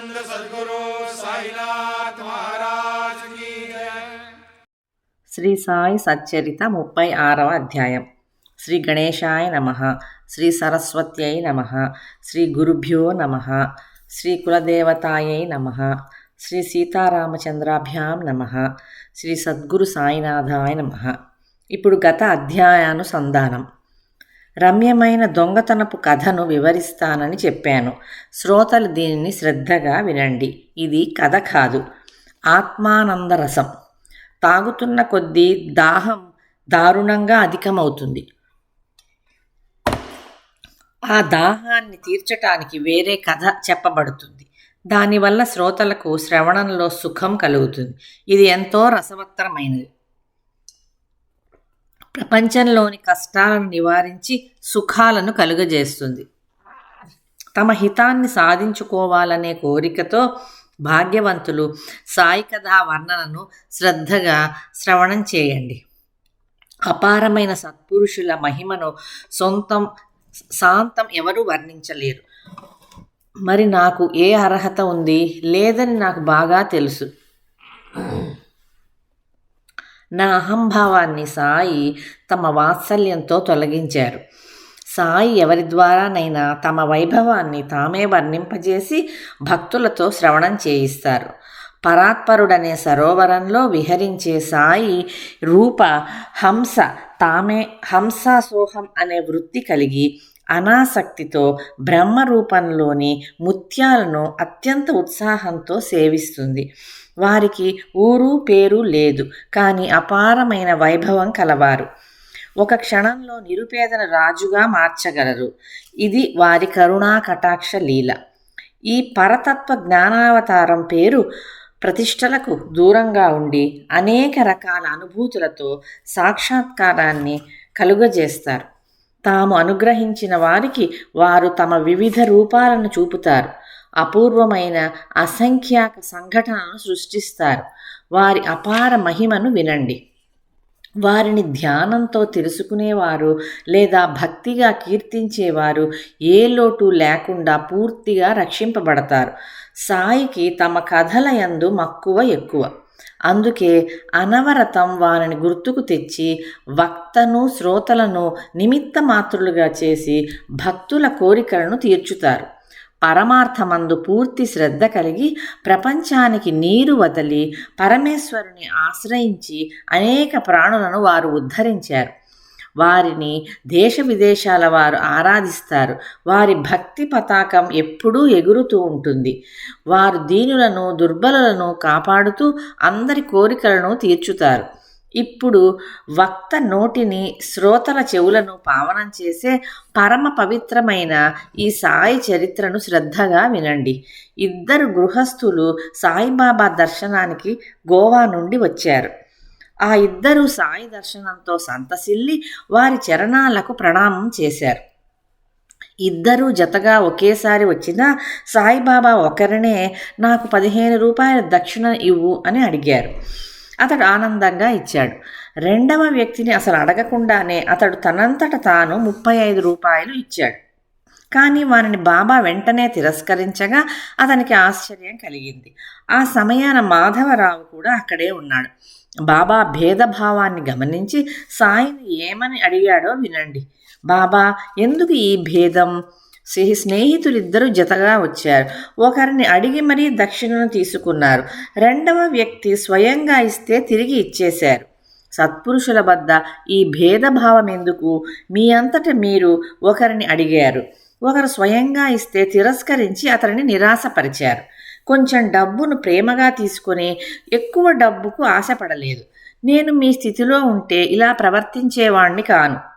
सच्चिदानंद सदगुरु साईनाथ महाराज की जय శ్రీ సాయి సచ్చరిత ముప్పై ఆరవ అధ్యాయం శ్రీ గణేశాయ నమ శ్రీ సరస్వత్యై నమ శ్రీ గురుభ్యో నమ శ్రీ కులదేవతాయై నమ శ్రీ సీతారామచంద్రాభ్యాం నమ శ్రీ సద్గురు సాయినాథాయ నమ ఇప్పుడు గత అధ్యాయానుసంధానం రమ్యమైన దొంగతనపు కథను వివరిస్తానని చెప్పాను. శ్రోతలు దీనిని శ్రద్ధగా వినండి. ఇది కథ కాదు. ఆత్మానందరసం. తాగుతున్న కొద్దీ దాహం దారుణంగా అధికమవుతుంది. ఆ దాహాన్ని తీర్చటానికి వేరే కథ చెప్పబడుతుంది. దానివల్ల శ్రోతలకు శ్రవణంలో సుఖం కలుగుతుంది. ఇది ఎంతో రసవత్తరమైనది. ప్రపంచంలోని కష్టాలను నివారించి సుఖాలను కలుగజేస్తుంది. తమ హితాన్ని సాధించుకోవాలనే కోరికతో భాగ్యవంతులు సాయి కథా వర్ణనను శ్రద్ధగా శ్రవణం చేయండి. అపారమైన సత్పురుషుల మహిమను సొంతం శాంతం ఎవరూ వర్ణించలేరు. మరి నాకు ఏ అర్హత ఉంది? లేదని నాకు బాగా తెలుసు. నా అహంభావాన్ని సాయి తమ వాత్సల్యంతో తొలగించారు. సాయి ఎవరి ద్వారానైనా తమ వైభవాన్ని తామే వర్ణింపజేసి భక్తులతో శ్రవణం చేయిస్తారు. పరాత్పరుడనే సరోవరంలో విహరించే సాయి రూప హంస తామే హంసాసోహం అనే వృత్తి కలిగి అనాసక్తితో బ్రహ్మ రూపంలోని ముత్యాలను అత్యంత ఉత్సాహంతో సేవిస్తుంది. వారికి ఊరు పేరు లేదు కానీ అపారమైన వైభవం కలవారు. ఒక క్షణంలో నిరుపేదను రాజుగా మార్చగలరు. ఇది వారి కరుణా కటాక్ష లీల. ఈ పరతత్వ జ్ఞానావతారం పేరు ప్రతిష్టలకు దూరంగా ఉండి అనేక రకాల అనుభూతులతో సాక్షాత్కారాన్ని కలుగజేస్తారు. తాము అనుగ్రహించిన వారికి వారు తమ వివిధ రూపాలను చూపుతారు. అపూర్వమైన అసంఖ్యాక సంఘటనలను సృష్టిస్తారు. వారి అపార మహిమను వినండి. వారిని ధ్యానంతో తెలుసుకునేవారు లేదా భక్తిగా కీర్తించేవారు ఏ లోటు లేకుండా పూర్తిగా రక్షింపబడతారు. సాయికి తమ కథల యందు మక్కువ ఎక్కువ. అందుకే అనవరతం వారిని గుర్తుకు తెచ్చి వక్తను శ్రోతలను నిమిత్త మాత్రులుగా చేసి భక్తుల కోరికలను తీర్చుతారు. పరమార్థమందు పూర్తి శ్రద్ధ కలిగి ప్రపంచానికి నీరు వదలి పరమేశ్వరుని ఆశ్రయించి అనేక ప్రాణులను వారు ఉద్ధరించారు. వారిని దేశ విదేశాల వారు ఆరాధిస్తారు. వారి భక్తి పతాకం ఎప్పుడూ ఎగురుతూ ఉంటుంది. వారు దీనులను దుర్బలులను కాపాడుతూ అందరి కోరికలను తీర్చుతారు. ఇప్పుడు వక్త నోటిని శ్రోతల చెవులను పావనం చేసే పరమ పవిత్రమైన ఈ సాయి చరిత్రను శ్రద్ధగా వినండి. ఇద్దరు గృహస్థులు సాయిబాబా దర్శనానికి గోవా నుండి వచ్చారు. ఆ ఇద్దరు సాయి దర్శనంతో సంతసిల్లి వారి చరణాలకు ప్రణామం చేశారు. ఇద్దరూ జతగా ఒకేసారి వచ్చినా సాయిబాబా ఒకరినే నాకు పదిహేను రూపాయల దక్షిణ ఇవ్వు అని అడిగారు. అతడు ఆనందంగా ఇచ్చాడు. రెండవ వ్యక్తిని అసలు అడగకుండానే అతడు తనంతట తాను ముప్పై ఐదు రూపాయలు ఇచ్చాడు. కానీ వారిని బాబా వెంటనే తిరస్కరించగా అతనికి ఆశ్చర్యం కలిగింది. ఆ సమయాన మాధవరావు కూడా అక్కడే ఉన్నాడు. బాబా భేదభావాన్ని గమనించి సాయిని ఏమని అడిగాడో వినండి. బాబా ఎందుకు ఈ భేదం? స్నేహి స్నేహితులిద్దరూ జతగా వచ్చారు. ఒకరిని అడిగి మరీ దక్షిణను తీసుకున్నారు. రెండవ వ్యక్తి స్వయంగా ఇస్తే తిరిగి ఇచ్చేశారు. సత్పురుషుల వద్ద ఈ భేదభావం ఎందుకు? మీ అంతట మీరు ఒకరిని అడిగారు. ఒకరు స్వయంగా ఇస్తే తిరస్కరించి అతనిని నిరాశపరిచారు. కొంచెం డబ్బును ప్రేమగా తీసుకొని ఎక్కువ డబ్బుకు ఆశపడలేదు. నేను మీ స్థితిలో ఉంటే ఇలా ప్రవర్తించేవాణ్ణి కాను.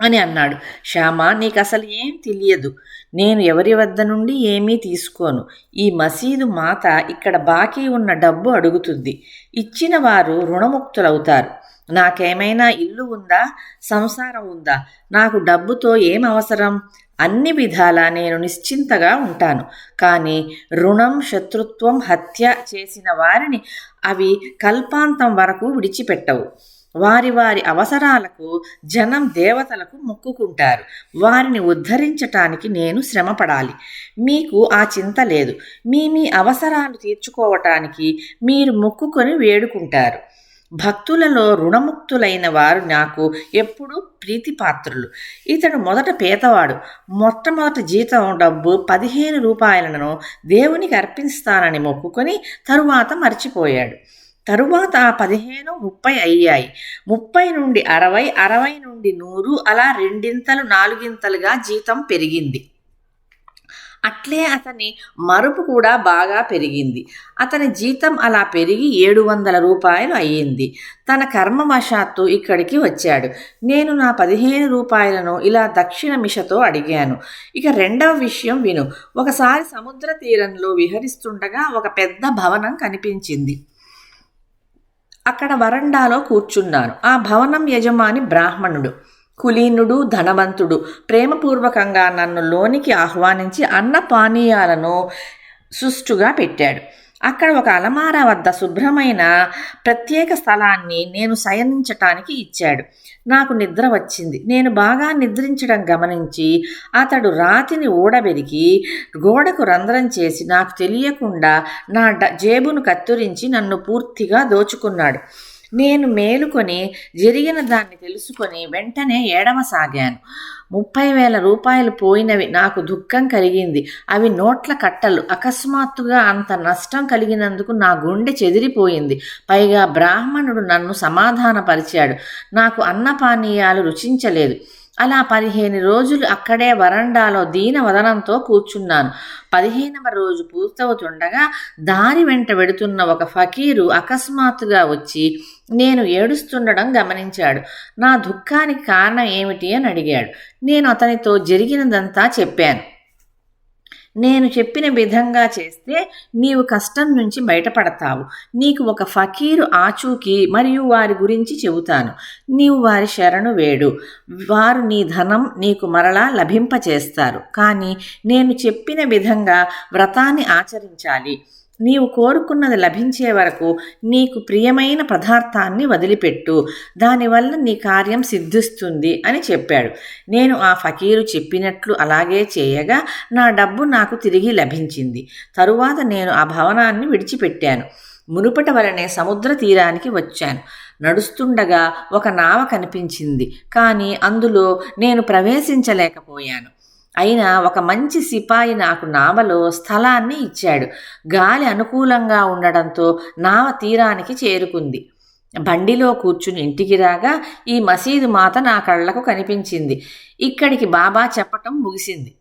అని అన్నాడు. శ్యామ నీకు అసలు ఏం తెలియదు. నేను ఎవరి వద్ద నుండి ఏమీ తీసుకోను. ఈ మసీదు మాత ఇక్కడ బాకీ ఉన్న డబ్బు అడుగుతుంది. ఇచ్చిన వారు రుణముక్తులవుతారు. నాకేమైనా ఇల్లు ఉందా? సంసారం ఉందా? నాకు డబ్బుతో ఏం అవసరం? అన్ని విధాలా నేను నిశ్చింతగా ఉంటాను. కానీ రుణం శత్రుత్వం హత్య చేసిన వారిని అవి కల్పాంతం వరకు విడిచిపెట్టవు. వారి వారి అవసరాలకు జనం దేవతలకు మొక్కుకుంటారు. వారిని ఉద్ధరించటానికి నేను శ్రమపడాలి. మీకు ఆ చింత లేదు. మీ మీ అవసరాలు తీర్చుకోవటానికి మీరు మొక్కుకొని వేడుకుంటారు. భక్తులలో రుణముక్తులైన వారు నాకు ఎప్పుడూ ప్రీతిపాత్రులు. ఇతడు మొదట పేదవాడు. మొట్టమొదటి జీతం డబ్బు పదిహేను రూపాయలను దేవునికి అర్పిస్తానని మొక్కుకొని తరువాత మర్చిపోయాడు. తరువాత పదిహేను ముప్పై అయ్యాయి. ముప్పై నుండి అరవై అరవై నుండి నూరు అలా రెండింతలు నాలుగింతలుగా జీతం పెరిగింది. అట్లే అతని మరుపు కూడా బాగా పెరిగింది. అతని జీతం అలా పెరిగి ఏడు వందల రూపాయలు అయ్యింది. తన కర్మవశాత్తు ఇక్కడికి వచ్చాడు. నేను నా పదిహేను రూపాయలను ఇలా దక్షిణ మిషతో అడిగాను. ఇక రెండవ విషయం విను. ఒకసారి సముద్ర తీరంలో విహరిస్తుండగా ఒక పెద్ద భవనం కనిపించింది. అక్కడ వరండాలో కూర్చున్నాను ఆ భవనం యజమాని బ్రాహ్మణుడు. కులీనుడు ధనవంతుడు. ప్రేమపూర్వకంగా నన్ను లోనికి ఆహ్వానించి అన్న పానీయాలను సుష్టుగా పెట్టాడు. అక్కడ ఒక అలమార వద్ద శుభ్రమైన ప్రత్యేక స్థలాన్ని నేను శయనించటానికి ఇచ్చాడు. నాకు నిద్ర వచ్చింది. నేను బాగా నిద్రించడం గమనించి అతడు రాతిని ఊడబెరికి గోడకు రంధ్రం చేసి నాకు తెలియకుండా నా డ జేబును కత్తిరించి నన్ను పూర్తిగా దోచుకున్నాడు. నేను మేలుకొని జరిగిన దాన్ని తెలుసుకొని వెంటనే ఏడవసాగాను. ముప్పై వేల రూపాయలు పోయినవి నాకు దుఃఖం కలిగింది. అవి నోట్ల కట్టలు. అకస్మాత్తుగా అంత నష్టం కలిగినందుకు నా గుండె చెదిరిపోయింది. పైగా బ్రాహ్మణుడు నన్ను సమాధానపరిచాడు. నాకు అన్నపానీయాలు రుచించలేదు. అలా పదిహేను రోజులు అక్కడే వరండాలో దీన వదనంతో కూర్చున్నాను. పదిహేనవ రోజు పూర్తవుతుండగా దారి వెంట వెడుతున్న ఒక ఫకీరు అకస్మాత్తుగా వచ్చి నేను ఏడుస్తుండడం గమనించాడు. నా దుఃఖానికి కారణం ఏమిటి అని అడిగాడు. నేను అతనితో జరిగినదంతా చెప్పాను. నేను చెప్పిన విధంగా చేస్తే నీవు కష్టం నుంచి బయటపడతావు. నీకు ఒక ఫకీరు ఆచూకీ మరియు వారి గురించి చెబుతాను. నీవు వారి శరణు వేడు. వారు నీ ధనం నీకు మరలా లభింపచేస్తారు. కానీ నేను చెప్పిన విధంగా వ్రతాన్ని ఆచరించాలి. నీవు కోరుకున్నది లభించే వరకు నీకు ప్రియమైన పదార్థాన్ని వదిలిపెట్టు. దానివల్ల నీ కార్యం సిద్ధిస్తుంది అని చెప్పాడు. నేను ఆ ఫకీరు చెప్పినట్లు అలాగే చేయగా నా డబ్బు నాకు తిరిగి లభించింది. తరువాత నేను ఆ భవనాన్ని విడిచిపెట్టాను. మునుపట వలనే సముద్ర తీరానికి వచ్చాను. నడుస్తుండగా ఒక నావ కనిపించింది. కానీ అందులో నేను ప్రవేశించలేకపోయాను. అయినా ఒక మంచి సిపాయి నాకు నావలో స్థలాన్ని ఇచ్చాడు. గాలి అనుకూలంగా ఉండడంతో నావ తీరానికి చేరుకుంది. బండిలో కూర్చుని ఇంటికి రాగా ఈ మసీదు మాత నా కళ్ళకు కనిపించింది. ఇక్కడికి బాబా చెప్పటం ముగిసింది.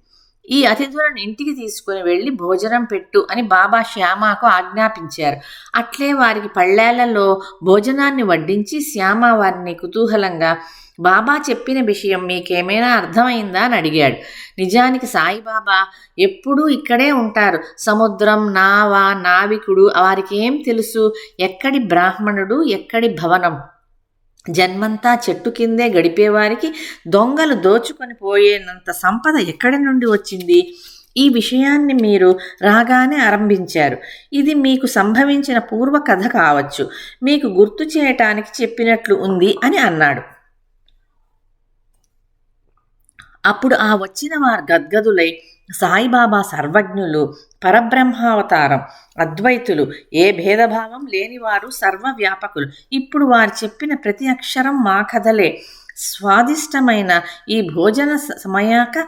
ఈ అతిథులను ఇంటికి తీసుకుని వెళ్ళి భోజనం పెట్టు అని బాబా శ్యామకు ఆజ్ఞాపించారు. అట్లే వారికి పళ్ళేళ్ళలో భోజనాన్ని వడ్డించి శ్యామ వారిని కుతూహలంగా బాబా చెప్పిన విషయం మీకేమైనా అర్థమైందా అని అడిగాడు. నిజానికి సాయిబాబా ఎప్పుడూ ఇక్కడే ఉంటారు. సముద్రం నావ నావికుడు వారికి ఏం తెలుసు? ఎక్కడి బ్రాహ్మణుడు ఎక్కడి భవనం? జన్మంతా చెట్టు కిందే గడిపేవారికి దొంగలు దోచుకొని పోయేనంత సంపద ఎక్కడి నుండి వచ్చింది? ఈ విషయాన్ని మీరు రాగానే ఆరంభించారు. ఇది మీకు సంభవించిన పూర్వ కథ కావచ్చు. మీకు గుర్తు చేయటానికి చెప్పినట్లు ఉంది అని అన్నాడు. అప్పుడు ఆ వచ్చిన వారు గద్గదులై సాయిబాబా సర్వజ్ఞులు పరబ్రహ్మావతారం అద్వైతులు ఏ భేదభావం లేనివారు సర్వవ్యాపకులు. ఇప్పుడు వారు చెప్పిన ప్రతి అక్షరం మా కథలే. స్వాదిష్టమైన ఈ భోజన స- సమయాక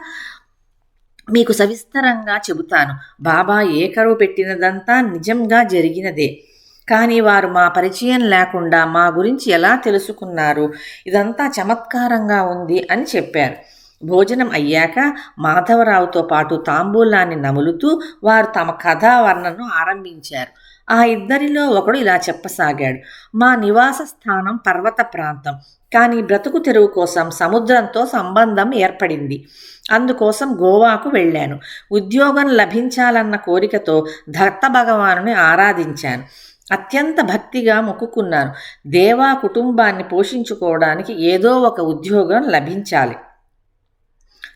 మీకు సవిస్తరంగా చెబుతాను. బాబా ఏ కరువు పెట్టినదంతా నిజంగా జరిగినదే. కానీ వారు మా పరిచయం లేకుండా మా గురించి ఎలా తెలుసుకున్నారు? ఇదంతా చమత్కారంగా ఉంది అని చెప్పారు. భోజనం అయ్యాక మాధవరావుతో పాటు తాంబూలాన్ని నములుతూ వారు తమ కథా వర్ణను ఆరంభించారు. ఆ ఇద్దరిలో ఒకడు ఇలా చెప్పసాగాడు. మా నివాస స్థానం పర్వత ప్రాంతం. కానీ బ్రతుకు తెరువు కోసం సముద్రంతో సంబంధం ఏర్పడింది. అందుకోసం గోవాకు వెళ్ళాను. ఉద్యోగం లభించాలన్న కోరికతో దత్త భగవాను ఆరాధించాను. అత్యంత భక్తిగా మొక్కుకున్నాను. దేవా కుటుంబాన్ని పోషించుకోవడానికి ఏదో ఒక ఉద్యోగం లభించాలి.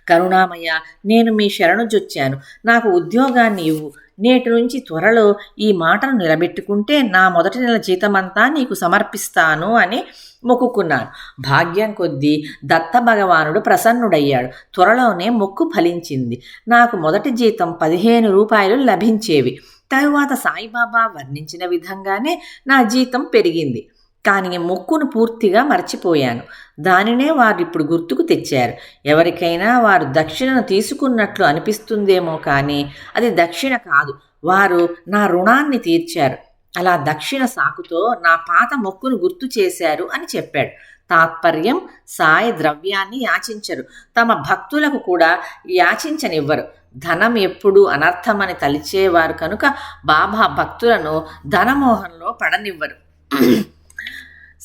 కరుణామయ్య నేను మీ శరణు జొచ్చాను. నాకు ఉద్యోగాన్ని ఇవ్వు. నేటి నుంచి త్వరలో ఈ మాటను నిలబెట్టుకుంటే నా మొదటి నెల జీతమంతా నీకు సమర్పిస్తాను అని మొక్కుకున్నాను భాగ్యం కొద్దీ దత్త భగవానుడు ప్రసన్నుడయ్యాడు. త్వరలోనే మొక్కు ఫలించింది. నాకు మొదటి జీతం పదిహేను రూపాయలు లభించేవి. తరువాత సాయిబాబా వర్ణించిన విధంగానే నా జీతం పెరిగింది. కానీ మొక్కును పూర్తిగా మర్చిపోయాను. దానినే వారు ఇప్పుడు గుర్తుకు తెచ్చారు. ఎవరికైనా వారు దక్షిణను తీసుకున్నట్లు అనిపిస్తుందేమో కానీ అది దక్షిణ కాదు. వారు నా రుణాన్ని తీర్చారు. అలా దక్షిణ సాకుతో నా పాత మొక్కును గుర్తు చేశారు అని చెప్పాడు. తాత్పర్యం సాయి ద్రవ్యాన్ని యాచించరు. తమ భక్తులకు కూడా యాచించనివ్వరు. ధనం ఎప్పుడు అనర్థమని తలిచేవారు కనుక బాబా భక్తులను ధనమోహంలో పడనివ్వరు.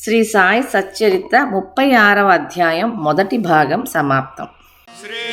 శ్రీ సాయి సచ్చరిత ముప్పై ఆరవ అధ్యాయం మొదటి భాగం సమాప్తం. శ్రీ